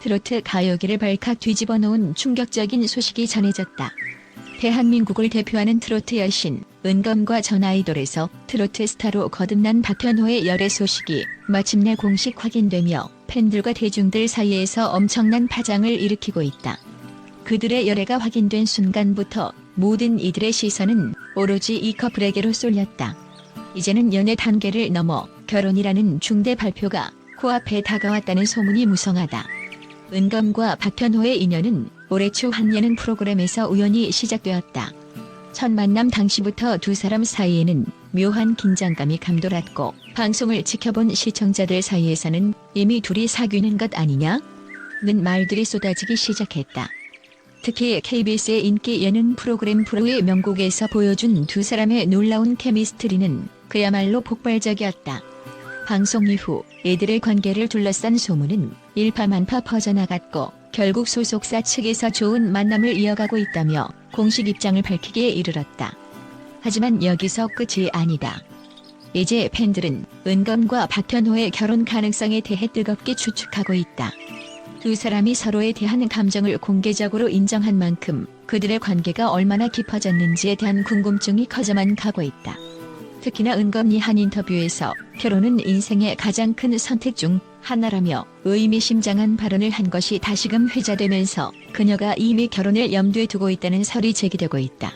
트로트 가요계를 발칵 뒤집어 놓은 충격적인 소식이 전해졌다. 대한민국을 대표하는 트로트 여신 은검과 전 아이돌에서 트로트 스타로 거듭난 박현호의 열애 소식이 마침내 공식 확인되며 팬들과 대중들 사이에서 엄청난 파장을 일으키고 있다. 그들의 열애가 확인된 순간부터 모든 이들의 시선은 오로지 이 커플에게로 쏠렸다. 이제는 연애 단계를 넘어 결혼이라는 중대 발표가 코앞에 다가왔다는 소문이 무성하다. 은검과 박현호의 인연은 올해 초 한 예능 프로그램에서 우연히 시작되었다. 첫 만남 당시부터 두 사람 사이에는 묘한 긴장감이 감돌았고 방송을 지켜본 시청자들 사이에서는 이미 둘이 사귀는 것 아니냐 는 말들이 쏟아지기 시작했다. 특히 KBS의 인기 예능 프로그램 프로의 명곡에서 보여준 두 사람의 놀라운 케미스트리는 그야말로 폭발적이었다. 방송 이후 이들의 관계를 둘러싼 소문은 일파만파 퍼져나갔고 결국 소속사 측에서 좋은 만남을 이어가고 있다며 공식 입장을 밝히기에 이르렀다. 하지만 여기서 끝이 아니다. 이제 팬들은 은검과 박현호의 결혼 가능성에 대해 뜨겁게 추측하고 있다. 두 사람이 서로에 대한 감정을 공개적으로 인정한 만큼 그들의 관계가 얼마나 깊어졌는지에 대한 궁금증이 커져만 가고 있다. 특히나 은검이 한 인터뷰에서 결혼은 인생의 가장 큰 선택 중 하나라며 의미심장한 발언을 한 것이 다시금 회자되면서 그녀가 이미 결혼을 염두에 두고 있다는 설이 제기되고 있다.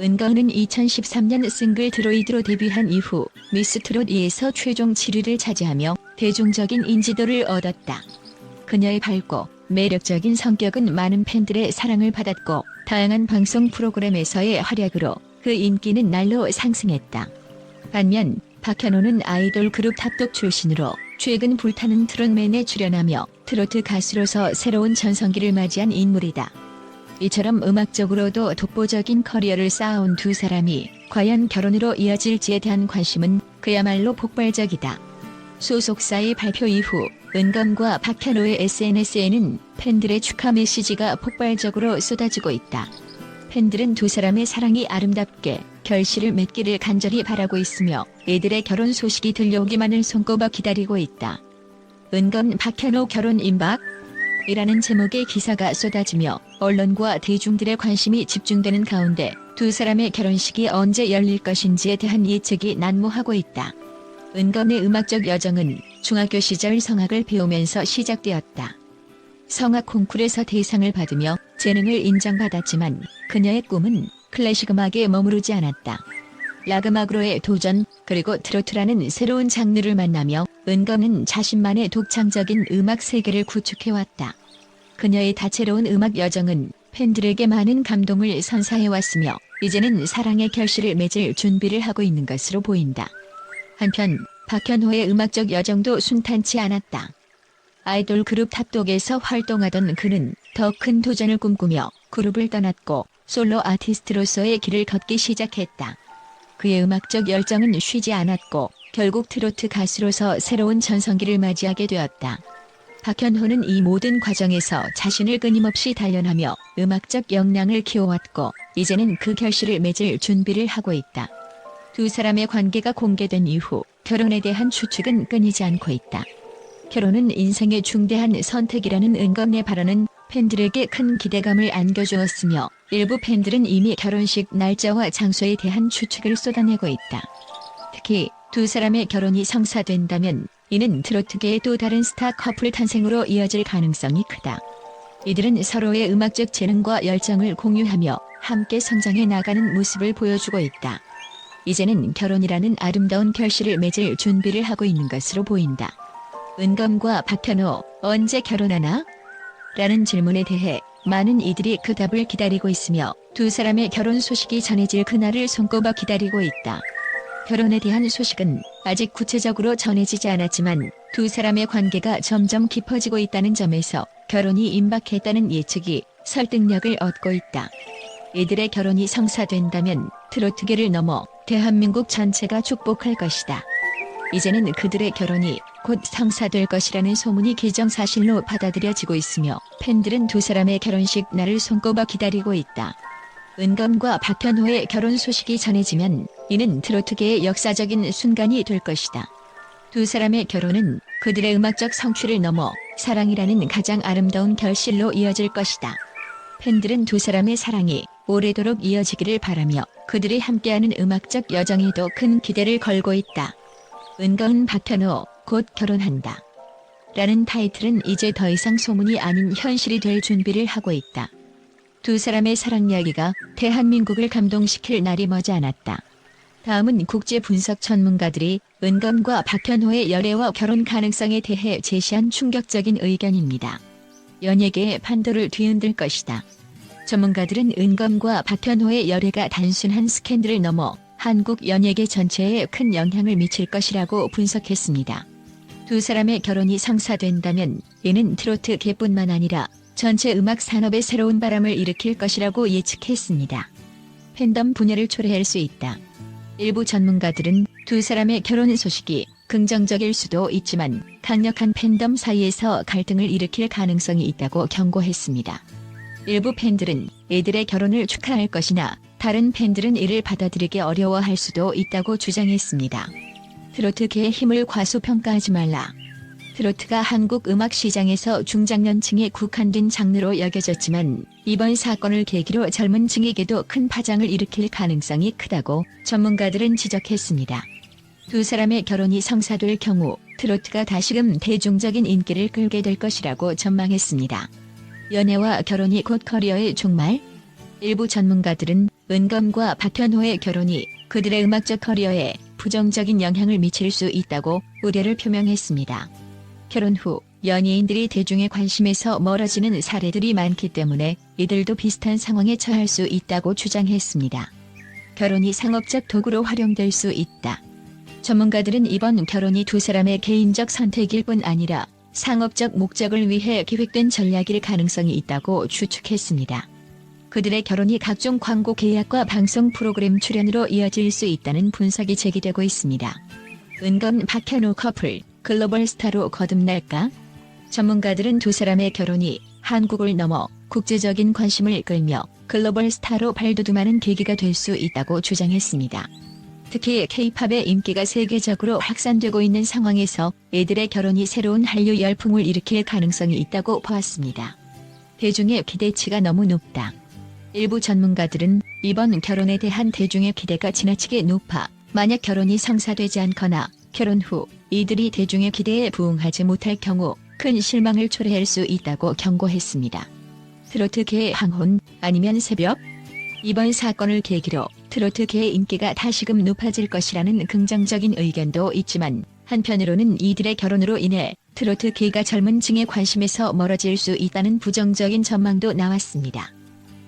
은건은 2013년 싱글 드로이드로 데뷔한 이후 미스트롯 2에서 최종 7위를 차지하며 대중적인 인지도를 얻었다. 그녀의 밝고 매력적인 성격은 많은 팬들의 사랑을 받았고 다양한 방송 프로그램에서의 활약으로 그 인기는 날로 상승했다. 반면 박현호는 아이돌 그룹 탑독 출신으로 최근 불타는 트롯맨에 출연하며 트로트 가수로서 새로운 전성기를 맞이한 인물이다. 이처럼 음악적으로도 독보적인 커리어를 쌓아온 두 사람이 과연 결혼으로 이어질지에 대한 관심은 그야말로 폭발적이다. 소속사의 발표 이후 은검과 박현호의 SNS에는 팬들의 축하 메시지가 폭발적으로 쏟아지고 있다. 팬들은 두 사람의 사랑이 아름답게 결실을 맺기를 간절히 바라고 있으며 이들의 결혼 소식이 들려오기만을 손꼽아 기다리고 있다. 은검 박현호 결혼 임박? 이라는 제목의 기사가 쏟아지며 언론과 대중들의 관심이 집중되는 가운데 두 사람의 결혼식이 언제 열릴 것인지에 대한 예측이 난무하고 있다. 은검의 음악적 여정은 중학교 시절 성악을 배우면서 시작되었다. 성악 콩쿨에서 대상을 받으며 재능을 인정받았지만 그녀의 꿈은 클래식 음악에 머무르지 않았다. 락 음악으로의 도전 그리고 트로트라는 새로운 장르를 만나며 은검은 자신만의 독창적인 음악 세계를 구축해왔다. 그녀의 다채로운 음악 여정은 팬들에게 많은 감동을 선사해왔으며 이제는 사랑의 결실을 맺을 준비를 하고 있는 것으로 보인다. 한편 박현호의 음악적 여정도 순탄치 않았다. 아이돌 그룹 탑독에서 활동하던 그는 더 큰 도전을 꿈꾸며 그룹을 떠났고 솔로 아티스트로서의 길을 걷기 시작했다. 그의 음악적 열정은 쉬지 않았고 결국 트로트 가수로서 새로운 전성기를 맞이하게 되었다. 박현호는 이 모든 과정에서 자신을 끊임없이 단련하며 음악적 역량을 키워왔고 이제는 그 결실을 맺을 준비를 하고 있다. 두 사람의 관계가 공개된 이후 결혼에 대한 추측은 끊이지 않고 있다. 결혼은 인생의 중대한 선택이라는 은검의 발언은 팬들에게 큰 기대감을 안겨주었으며 일부 팬들은 이미 결혼식 날짜와 장소에 대한 추측을 쏟아내고 있다. 특히 두 사람의 결혼이 성사된다면 이는 트로트계의 또 다른 스타 커플 탄생으로 이어질 가능성이 크다. 이들은 서로의 음악적 재능과 열정을 공유하며 함께 성장해 나가는 모습을 보여주고 있다. 이제는 결혼이라는 아름다운 결실을 맺을 준비를 하고 있는 것으로 보인다. 은검과 박현호 언제 결혼하나? 라는 질문에 대해 많은 이들이 그 답을 기다리고 있으며 두 사람의 결혼 소식이 전해질 그날을 손꼽아 기다리고 있다. 결혼에 대한 소식은 아직 구체적으로 전해지지 않았지만 두 사람의 관계가 점점 깊어지고 있다는 점에서 결혼이 임박했다는 예측이 설득력을 얻고 있다. 이들의 결혼이 성사된다면 트로트계를 넘어 대한민국 전체가 축복할 것이다. 이제는 그들의 결혼이 곧 성사될 것이라는 소문이 기정사실로 받아들여지고 있으며 팬들은 두 사람의 결혼식 날을 손꼽아 기다리고 있다. 은검과 박현호의 결혼 소식이 전해지면 이는 트로트계의 역사적인 순간이 될 것이다. 두 사람의 결혼은 그들의 음악적 성취를 넘어 사랑이라는 가장 아름다운 결실로 이어질 것이다. 팬들은 두 사람의 사랑이 오래도록 이어지기를 바라며 그들이 함께하는 음악적 여정에도 큰 기대를 걸고 있다. 은가은 박현호 곧 결혼한다. 라는 타이틀은 이제 더 이상 소문이 아닌 현실이 될 준비를 하고 있다. 두 사람의 사랑 이야기가 대한민국을 감동시킬 날이 머지 않았다. 다음은 국제 분석 전문가들이 은검과 박현호의 열애와 결혼 가능성에 대해 제시한 충격적인 의견입니다. 연예계의 판도를 뒤흔들 것이다. 전문가들은 은검과 박현호의 열애가 단순한 스캔들을 넘어 한국 연예계 전체에 큰 영향을 미칠 것이라고 분석했습니다. 두 사람의 결혼이 성사된다면 이는 트로트 계뿐만 아니라 전체 음악 산업에 새로운 바람을 일으킬 것이라고 예측했습니다. 팬덤 분열을 초래할 수 있다. 일부 전문가들은 두 사람의 결혼 소식이 긍정적일 수도 있지만 강력한 팬덤 사이에서 갈등을 일으킬 가능성이 있다고 경고했습니다. 일부 팬들은 이들의 결혼을 축하할 것이나 다른 팬들은 이를 받아들이기 어려워할 수도 있다고 주장했습니다. 트로트계의 힘을 과소평가하지 말라. 트로트가 한국 음악 시장에서 중장년층에 국한된 장르로 여겨졌지만 이번 사건을 계기로 젊은 층에게도 큰 파장을 일으킬 가능성이 크다고 전문가들은 지적했습니다. 두 사람의 결혼이 성사될 경우 트로트가 다시금 대중적인 인기를 끌게 될 것이라고 전망했습니다. 연애와 결혼이 곧 커리어의 종말? 일부 전문가들은 은검과 박현호의 결혼이 그들의 음악적 커리어에 부정적인 영향을 미칠 수 있다고 우려를 표명했습니다. 결혼 후 연예인들이 대중의 관심에서 멀어지는 사례들이 많기 때문에 이들도 비슷한 상황에 처할 수 있다고 주장했습니다. 결혼이 상업적 도구로 활용될 수 있다. 전문가들은 이번 결혼이 두 사람의 개인적 선택일 뿐 아니라 상업적 목적을 위해 기획된 전략일 가능성이 있다고 추측했습니다. 그들의 결혼이 각종 광고 계약과 방송 프로그램 출연으로 이어질 수 있다는 분석이 제기되고 있습니다. 은검 박현우 커플 글로벌 스타로 거듭날까? 전문가들은 두 사람의 결혼이 한국을 넘어 국제적인 관심을 끌며 글로벌 스타로 발돋움하는 계기가 될 수 있다고 주장했습니다. 특히 K-팝의 인기가 세계적으로 확산되고 있는 상황에서 이들의 결혼이 새로운 한류 열풍을 일으킬 가능성이 있다고 보았습니다. 대중의 기대치가 너무 높다. 일부 전문가들은 이번 결혼에 대한 대중의 기대가 지나치게 높아 만약 결혼이 성사되지 않거나 결혼 후 이들이 대중의 기대에 부응하지 못할 경우 큰 실망을 초래할 수 있다고 경고했습니다. 트로트계의 황혼 아니면 새벽? 이번 사건을 계기로 트로트계의 인기가 다시금 높아질 것이라는 긍정적인 의견도 있지만 한편으로는 이들의 결혼으로 인해 트로트계가 젊은 층의 관심에서 멀어질 수 있다는 부정적인 전망도 나왔습니다.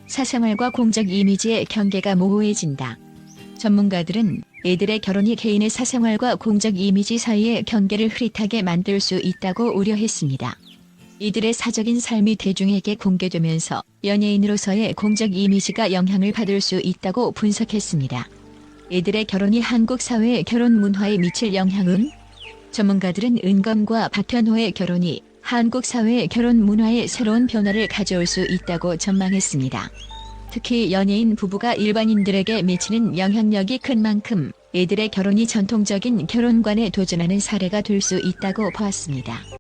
사생활과 공적 이미지의 경계가 모호해진다. 전문가들은 이들의 결혼이 개인의 사생활과 공적 이미지 사이의 경계를 흐릿하게 만들 수 있다고 우려했습니다. 이들의 사적인 삶이 대중에게 공개되면서 연예인으로서의 공적 이미지가 영향을 받을 수 있다고 분석했습니다. 이들의 결혼이 한국 사회의 결혼 문화에 미칠 영향은? 전문가들은 은검과 박현호의 결혼이 한국 사회의 결혼 문화에 새로운 변화를 가져올 수 있다고 전망했습니다. 특히 연예인 부부가 일반인들에게 미치는 영향력이 큰 만큼 이들의 결혼이 전통적인 결혼관에 도전하는 사례가 될 수 있다고 보았습니다.